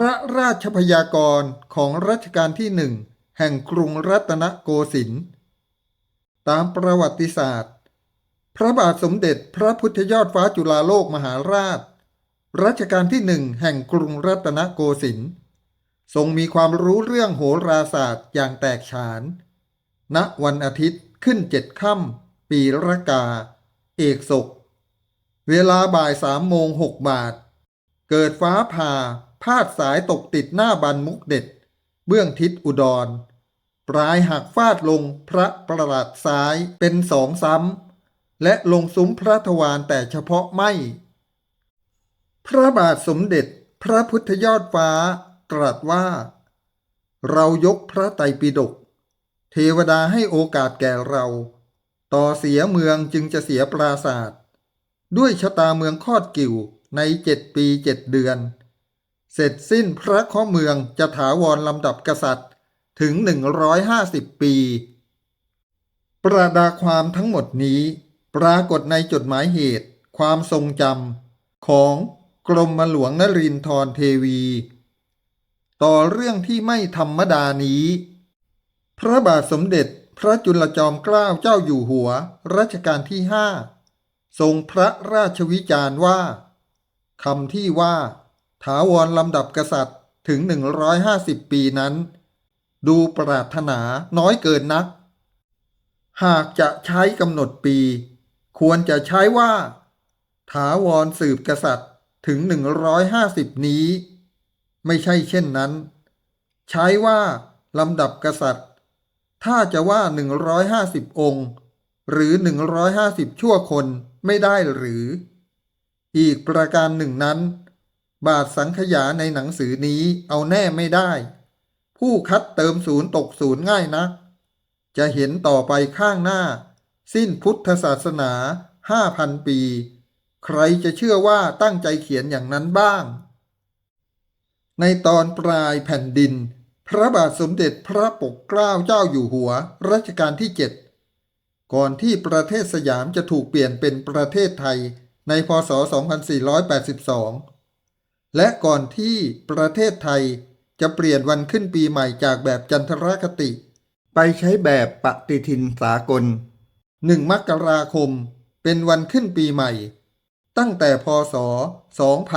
พระราชพยากรณ์ของรัชกาลที่หนึ่งแห่งกรุงรัตนโกสินทร์ตามประวัติศาสตร์ พระบาทสมเด็จพระพุทธยอดฟ้าจุฬาโลกมหาราช รัชกาลที่หนึ่งแห่งกรุงรัตนโกสินทร์ทรงมีความรู้เรื่องโหราศาสตร์อย่างแตกฉาน ณวันอาทิตย์ขึ้นเจ็ดค่ำปีรากา เอกศก เวลาบ่ายสามโมงหกบาท เกิดฟ้าผ่า พาดสายตกติดหน้าบันมุกเด็ด เบื้องทิศอุดร ปลายหักฟาดลงพระประหลัดซ้ายเป็นสองซ้ำ และลงซุ้มพระทวารแต่เฉพาะไม่ พระบาทสมเด็จพระพุทธยอดฟ้าตรัสว่า เรายกพระไตรปิฎกเทวดาให้โอกาสแก่เรา ต่อเสียเมืองจึงจะเสียปราศาสตร์ด้วยชะตาเมืองคอดกิ่วในเจ็ดปีเจ็ดเดือน เสร็จสิ้นพระข้อเมืองจะถาวรลำดับกษัตริย์ถึง 150 ปี ประดาความทั้งหมดนี้ ปรากฏในจดหมายเหตุ ความทรงจำของกรมหลวงนรินทรเทวี ต่อเรื่องที่ไม่ธรรมดานี้ พระบาทสมเด็จพระจุลจอมเกล้าเจ้าอยู่หัวรัชกาลที่ห้าทรงพระราชวิจารณ์ว่าคำที่ว่า ถาวรลำดับกษัตริย์ถึง 150 ปีนั้น ดูปรารถนาน้อยเกินนัก หากจะใช้กำหนดปี ควรจะใช้ว่า ถาวรสืบกษัตริย์ถึง 150 นี้ ไม่ใช่เช่นนั้น ใช้ว่าลำดับกษัตริย์ ถ้าจะว่า 150 องค์ หรือ 150 ชั่วคนไม่ได้หรือ อีกประการหนึ่งนั้น บาทสังขยาในหนังสือนี้เอาแน่ไม่ได้ ผู้คัดเติมศูนย์ตกศูนย์ง่ายนัก จะเห็นต่อไปข้างหน้า สิ้นพุทธศาสนาห้าพันปี ใครจะเชื่อว่าตั้งใจเขียนอย่างนั้นบ้าง ในตอนปลายแผ่นดิน พระบาทสมเด็จพระปกเกล้าเจ้าอยู่หัวรัชกาลที่เจ็ดก่อนที่ประเทศสยามจะถูกเปลี่ยนเป็นประเทศไทยในพศ 2482 และก่อนที่ประเทศไทยจะเปลี่ยนวันขึ้นปีใหม่จากแบบจันทรคติ ไปใช้แบบปฏิทินสากล 1 มกราคม เป็นวันขึ้นปีใหม่ ตั้งแต่พศ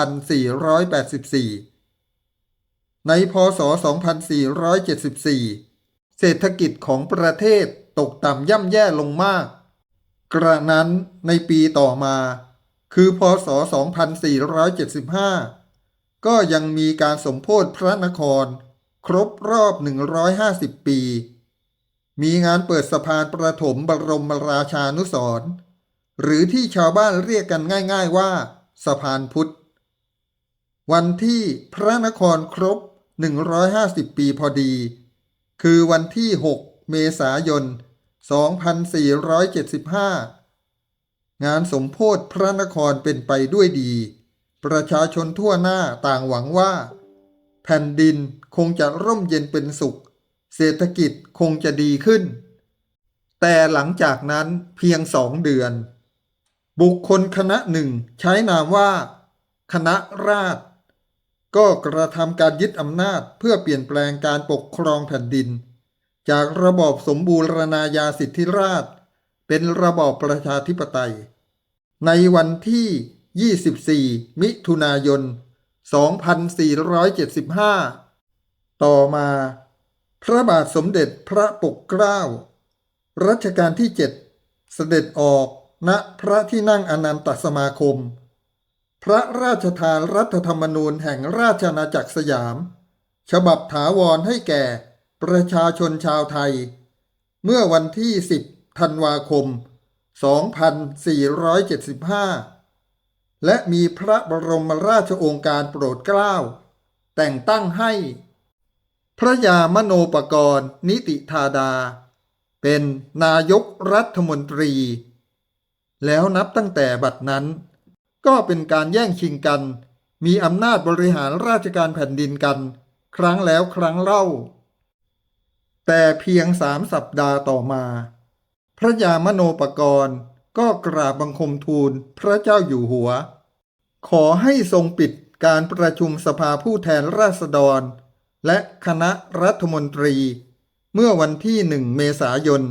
2484 ในพศ 2474 เศรษฐกิจของประเทศตกต่ำย่ำแย่ลงมาก กระนั้นในปีต่อมา คือพศ 2475 ก็ยังมีการสมโพธิพระนคร ครบรอบ 150 ปี มีงานเปิดสะพานประถมบรมราชานุสรณ์หรือที่ชาวบ้านเรียกกันง่าย ๆว่า สะพานพุทธ วันที่พระนครครบ 150 ปีพอดี คือวันที่ 6 เมษายน 2475 งานสมโพธิพระนครเป็นไปด้วยดี ประชาชนทั่วหน้าต่างหวังว่า แผ่นดินคงจะร่มเย็นเป็นสุข เศรษฐกิจคงจะดีขึ้น แต่หลังจากนั้นเพียงสองเดือน บุคคลคณะหนึ่งใช้นามว่า คณะราษฎรก็กระทำการยึดอำนาจเพื่อเปลี่ยนแปลงการปกครองแผ่นดิน จากระบอบสมบูรณาญาสิทธิราช เป็นระบอบประชาธิปไตย ในวันที่ 24 มิถุนายน 2475 ต่อมา พระบาทสมเด็จพระปกเกล้า รัชกาลที่ 7 เสด็จออกณพระที่นั่งอนันตสมาคม พระราชทานรัฐธรรมนูญแห่งราชอาณาจักรสยาม ฉบับถาวรให้แก่ประชาชนชาวไทย เมื่อวันที่ 10 ธันวาคม 2475 และมีพระบรมราชโองการโปรดเกล้า แต่งตั้งให้ พระยามโนปกรณ์นิติธาดา เป็นนายกรัฐมนตรี แล้วนับตั้งแต่บัดนั้น ก็เป็นการแย่งชิงกัน มีอำนาจบริหารราชการแผ่นดินกัน ครั้งแล้วครั้งเล่า แต่เพียงสามสัปดาห์ต่อมา พระยามโนปกรณ์ ก็กราบบังคมทูลพระเจ้าอยู่หัว ขอให้ทรงปิดการประชุมสภาผู้แทนราษฎร และคณะรัฐมนตรี เมื่อวันที่1เมษายน 2476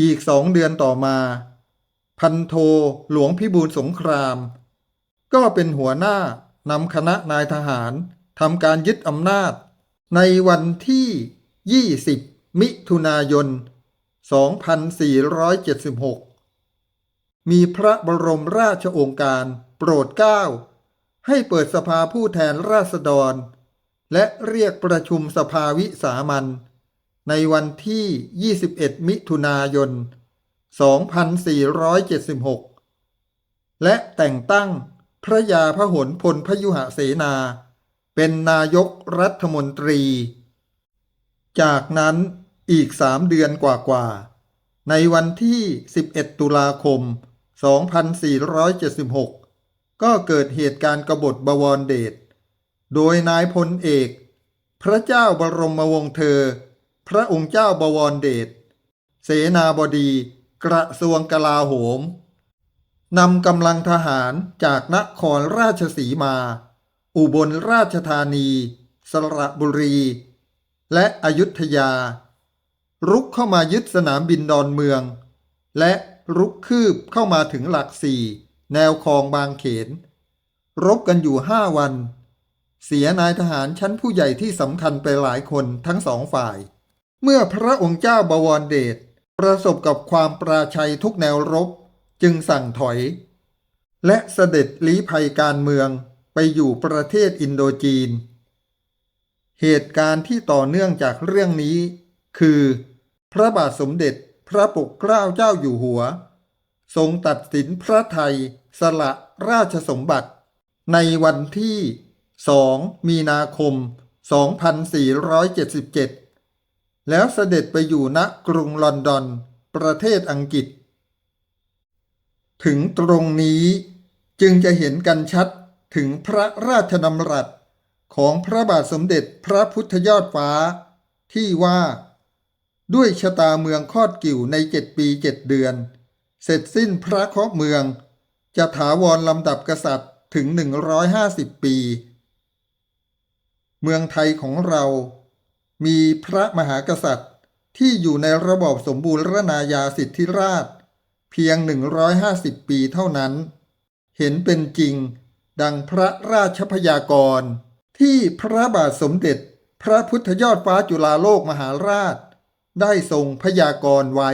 อีกสองเดือนต่อมา พันโทหลวงพิบูลสงคราม ก็เป็นหัวหน้านำคณะนายทหารทำการยึดอำนาจ ในวันที่ 20 มิถุนายน 2476 มีพระบรมราชโองการโปรดเกล้าให้เปิดสภาผู้แทนราษฎร และเรียกประชุมสภาวิสามัญในวันที่ 21 มิถุนายน 2476 และแต่งตั้งพระยาพหลพลพยุหเสนา เป็นนายกรัฐมนตรี จากนั้น อีกสามเดือนกว่าๆ ในวันที่ 11 ตุลาคม 2476 ก็เกิดเหตุการณ์กบฏบวรเดช โดยนายพลเอก พระเจ้าบรมวงศ์เธอ พระองค์เจ้าบวรเดช เสนาบดี กระทรวงกลาโหม นำกำลังทหารจากนครราชสีมา อุบลราชธานี สระบุรี และอยุธยา รุกเข้ามายึดสนามบินดอนเมือง และรุกคืบเข้ามาถึงหลักสี่แนวคลองบางเขน รบกันอยู่ห้าวัน เสียนายทหารชั้นผู้ใหญ่ที่สำคัญไปหลายคนทั้งสองฝ่าย เมื่อพระองค์เจ้าบวรเดชประสบกับความปราชัยทุกแนวรบจึงสั่งถอย และเสด็จลี้ภัยการเมืองไปอยู่ประเทศอินโดจีน เหตุการณ์ที่ต่อเนื่องจากเรื่องนี้ คือ พระบาทสมเด็จพระปกเกล้าเจ้าอยู่หัว ทรงตัดสินพระไทยสละราชสมบัติ ในวันที่ 2 มีนาคม 2477 แล้วเสด็จไปอยู่ณกรุงลอนดอน ประเทศอังกฤษ ถึงตรงนี้จึงจะเห็นกันชัดถึงพระราชดำรัสของพระบาทสมเด็จพระพุทธยอดฟ้าที่ว่า ด้วยชะตาเมืองคอดกิ่วในเจ็ดปีเจ็ดเดือน เสร็จสิ้นพระเคาะเมือง จะถาวรลำดับกษัตริย์ถึง 150 ปี เมืองไทยของเรา มีพระมหากษัตริย์ที่อยู่ในระบอบสมบูรณาญาสิทธิราช เพียง 150 ปีเท่านั้น เห็นเป็นจริง ดังพระราชพยากรณ์ที่พระบาทสมเด็จ พระพุทธยอดฟ้าจุฬาโลกมหาราช ได้ทรงพยากรณ์ไว้